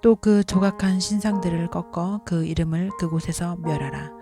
또 그 조각한 신상들을 꺾어 그 이름을 그곳에서 멸하라.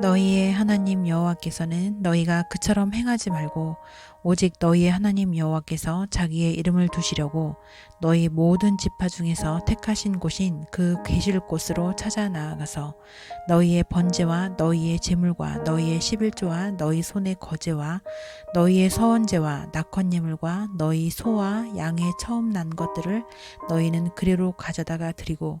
너희의 하나님 여호와께서는 너희가 그처럼 행하지 말고 오직 너희의 하나님 여호와께서 자기의 이름을 두시려고 너희 모든 지파 중에서 택하신 곳인 그 계실 곳으로 찾아 나아가서 너희의 번제와 너희의 제물과 너희의 십일조와 너희 손의 거제와 너희의 서원제와 낙헌 예물과 너희 소와 양의 처음 난 것들을 너희는 그리로 가져다가 드리고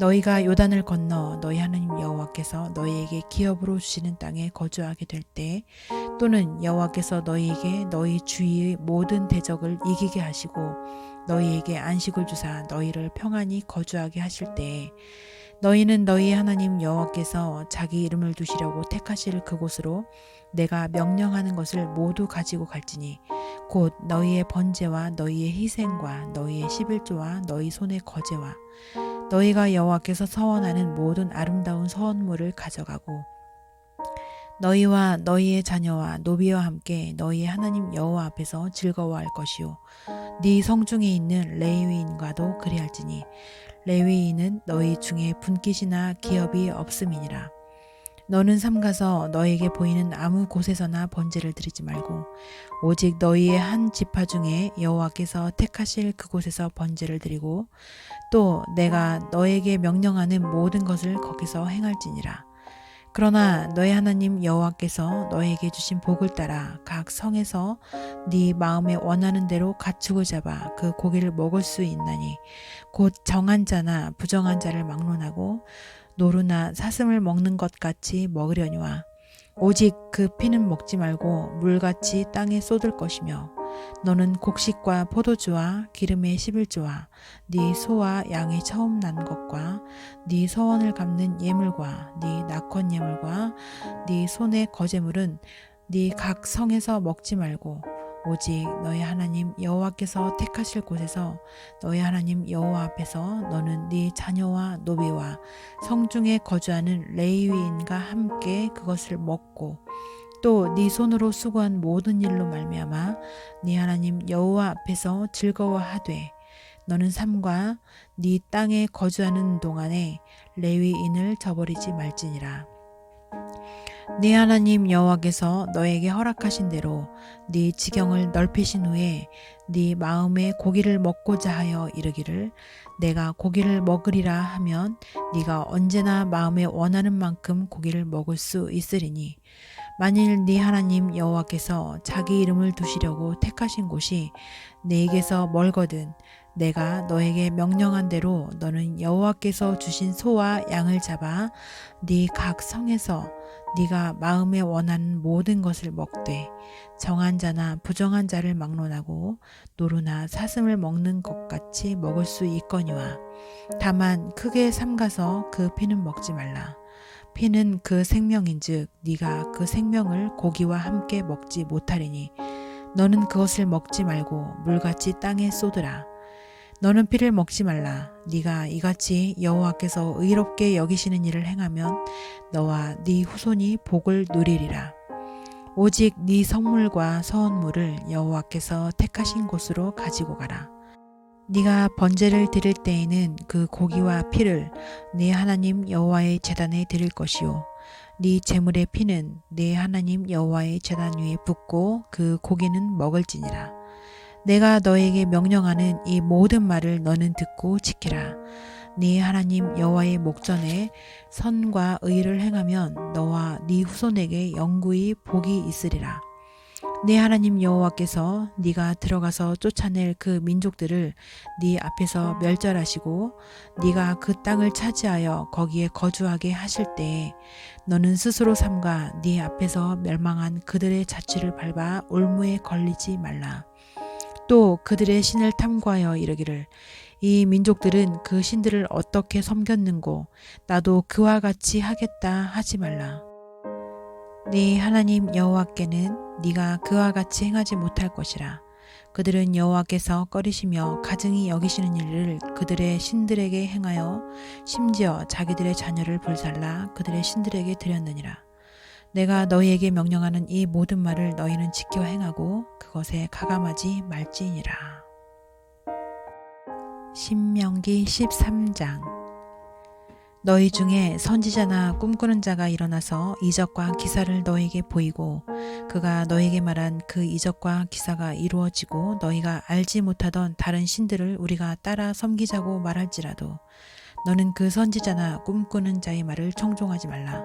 너희가 요단을 건너 너희 하나님 여호와께서 너희에게 기업으로 주시는 땅에 거주하게 될 때 또는 여호와께서 너희에게 너희 주위의 모든 대적을 이기게 하시고 너희에게 안식을 주사 너희를 평안히 거주하게 하실 때 너희는 너희 하나님 여호와께서 자기 이름을 두시려고 택하실 그곳으로 내가 명령하는 것을 모두 가지고 갈지니 곧 너희의 번제와 너희의 희생과 너희의 십일조와 너희 손의 거제와 너희가 여호와께서 서원하는 모든 아름다운 서원물을 가져가고 너희와 너희의 자녀와 노비와 함께 너희의 하나님 여호와 앞에서 즐거워할 것이요. 네 성중에 있는 레위인과도 그리할지니 레위인은 너희 중에 분깃이나 기업이 없음이니라 너는 삼가서 너에게 보이는 아무 곳에서나 번제를 드리지 말고 오직 너희의 한 지파 중에 여호와께서 택하실 그곳에서 번제를 드리고 또 내가 너에게 명령하는 모든 것을 거기서 행할지니라. 그러나 너희 하나님 여호와께서 너에게 주신 복을 따라 각 성에서 네 마음에 원하는 대로 가축을 잡아 그 고기를 먹을 수 있나니 곧 정한 자나 부정한 자를 막론하고 노루나 사슴을 먹는 것 같이 먹으려니와. 오직 그 피는 먹지 말고 물같이 땅에 쏟을 것이며 너는 곡식과 포도주와 기름의 십일조와 네 소와 양의 처음 난 것과 네 서원을 갚는 예물과 네 낙헌 예물과 네 손의 거제물은 네 각 성에서 먹지 말고 오직 너희 하나님 여호와께서 택하실 곳에서 너희 하나님 여호와 앞에서 너는 네 자녀와 노비와 성중에 거주하는 레위인과 함께 그것을 먹고 또 네 손으로 수고한 모든 일로 말미암아 네 하나님 여호와 앞에서 즐거워하되 너는 삶과 네 땅에 거주하는 동안에 레위인을 저버리지 말지니라. 네 하나님 여호와께서 너에게 허락하신 대로 네 지경을 넓히신 후에 네 마음에 고기를 먹고자 하여 이르기를 내가 고기를 먹으리라 하면 네가 언제나 마음에 원하는 만큼 고기를 먹을 수 있으리니 만일 네 하나님 여호와께서 자기 이름을 두시려고 택하신 곳이 네에게서 멀거든 내가 너에게 명령한 대로 너는 여호와께서 주신 소와 양을 잡아 네 각 성에서 네가 마음에 원하는 모든 것을 먹되 정한 자나 부정한 자를 막론하고 노루나 사슴을 먹는 것 같이 먹을 수 있거니와 다만 크게 삼가서 그 피는 먹지 말라. 피는 그 생명인즉 네가 그 생명을 고기와 함께 먹지 못하리니 너는 그것을 먹지 말고 물같이 땅에 쏟으라 너는 피를 먹지 말라. 네가 이같이 여호와께서 의롭게 여기시는 일을 행하면 너와 네 후손이 복을 누리리라. 오직 네 성물과 서원물을 여호와께서 택하신 곳으로 가지고 가라. 네가 번제를 드릴 때에는 그 고기와 피를 네 하나님 여호와의 제단에 드릴 것이요 네 제물의 피는 네 하나님 여호와의 제단 위에 붓고 그 고기는 먹을지니라. 내가 너에게 명령하는 이 모든 말을 너는 듣고 지키라. 네 하나님 여호와의 목전에 선과 의를 행하면 너와 네 후손에게 영구히 복이 있으리라. 네 하나님 여호와께서 네가 들어가서 쫓아낼 그 민족들을 네 앞에서 멸절하시고 네가 그 땅을 차지하여 거기에 거주하게 하실 때에 너는 스스로 삼가 네 앞에서 멸망한 그들의 자취를 밟아 올무에 걸리지 말라. 또 그들의 신을 탐구하여 이르기를 이 민족들은 그 신들을 어떻게 섬겼는고 나도 그와 같이 하겠다 하지 말라. 네 하나님 여호와께는 네가 그와 같이 행하지 못할 것이라. 그들은 여호와께서 꺼리시며 가증히 여기시는 일을 그들의 신들에게 행하여 심지어 자기들의 자녀를 불살라 그들의 신들에게 드렸느니라. 내가 너희에게 명령하는 이 모든 말을 너희는 지켜 행하고 그것에 가감하지 말지니라. 신명기 13장 너희 중에 선지자나 꿈꾸는 자가 일어나서 이적과 기사를 너희에게 보이고 그가 너희에게 말한 그 이적과 기사가 이루어지고 너희가 알지 못하던 다른 신들을 우리가 따라 섬기자고 말할지라도 너는 그 선지자나 꿈꾸는 자의 말을 청종하지 말라.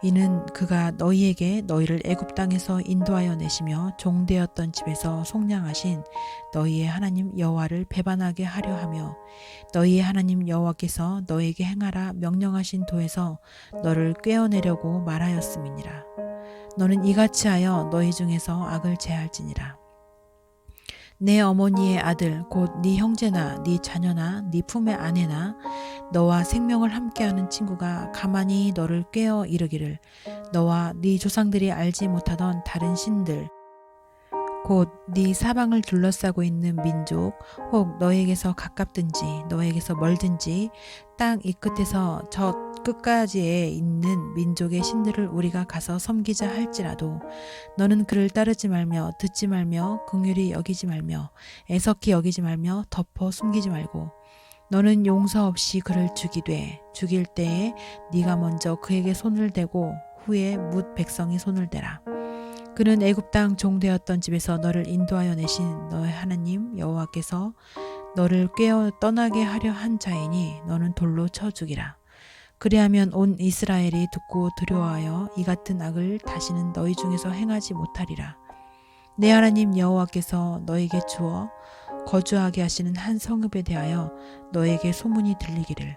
이는 그가 너희에게 너희를 애굽 땅에서 인도하여 내시며 종되었던 집에서 속량하신 너희의 하나님 여호와를 배반하게 하려 하며 너희의 하나님 여호와께서 너에게 행하라 명령하신 도에서 너를 꿰어내려고 말하였음이니라. 너는 이같이 하여 너희 중에서 악을 제할지니라. 내 어머니의 아들 곧 네 형제나 네 자녀나 네 품의 아내나 너와 생명을 함께하는 친구가 가만히 너를 꿰어 이르기를 너와 네 조상들이 알지 못하던 다른 신들 곧 네 사방을 둘러싸고 있는 민족 혹 너에게서 가깝든지 너에게서 멀든지 땅 이 끝에서 저 끝까지에 있는 민족의 신들을 우리가 가서 섬기자 할지라도 너는 그를 따르지 말며 듣지 말며 긍휼히 여기지 말며 애석히 여기지 말며 덮어 숨기지 말고 너는 용서 없이 그를 죽이되 죽일 때에 네가 먼저 그에게 손을 대고 후에 뭇 백성이 손을 대라. 그는 애굽 땅 종되었던 집에서 너를 인도하여 내신 너의 하나님 여호와께서 너를 꿰어 떠나게 하려 한 자이니 너는 돌로 쳐 죽이라. 그리하면 온 이스라엘이 듣고 두려워하여 이 같은 악을 다시는 너희 중에서 행하지 못하리라. 내 하나님 여호와께서 너에게 주어 거주하게 하시는 한 성읍에 대하여 너에게 소문이 들리기를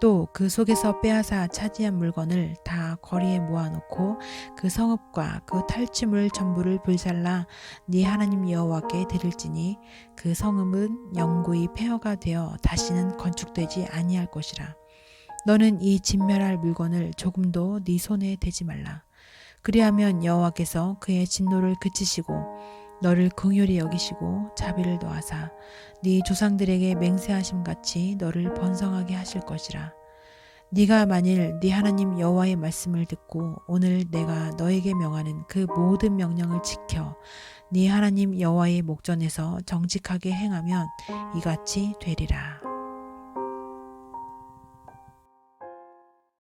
또 그 속에서 빼앗아 차지한 물건을 다 거리에 모아놓고 그 성읍과 그 탈취물 전부를 불살라 네 하나님 여호와께 드릴지니 그 성읍은 영구히 폐허가 되어 다시는 건축되지 아니할 것이라. 너는 이 진멸할 물건을 조금도 네 손에 대지 말라. 그리하면 여호와께서 그의 진노를 그치시고 너를 긍휼히 여기시고 자비를 더하사 네 조상들에게 맹세하심 같이 너를 번성하게 하실 것이라. 네가 만일 네 하나님 여호와의 말씀을 듣고 오늘 내가 너에게 명하는 그 모든 명령을 지켜 네 하나님 여호와의 목전에서 정직하게 행하면 이같이 되리라.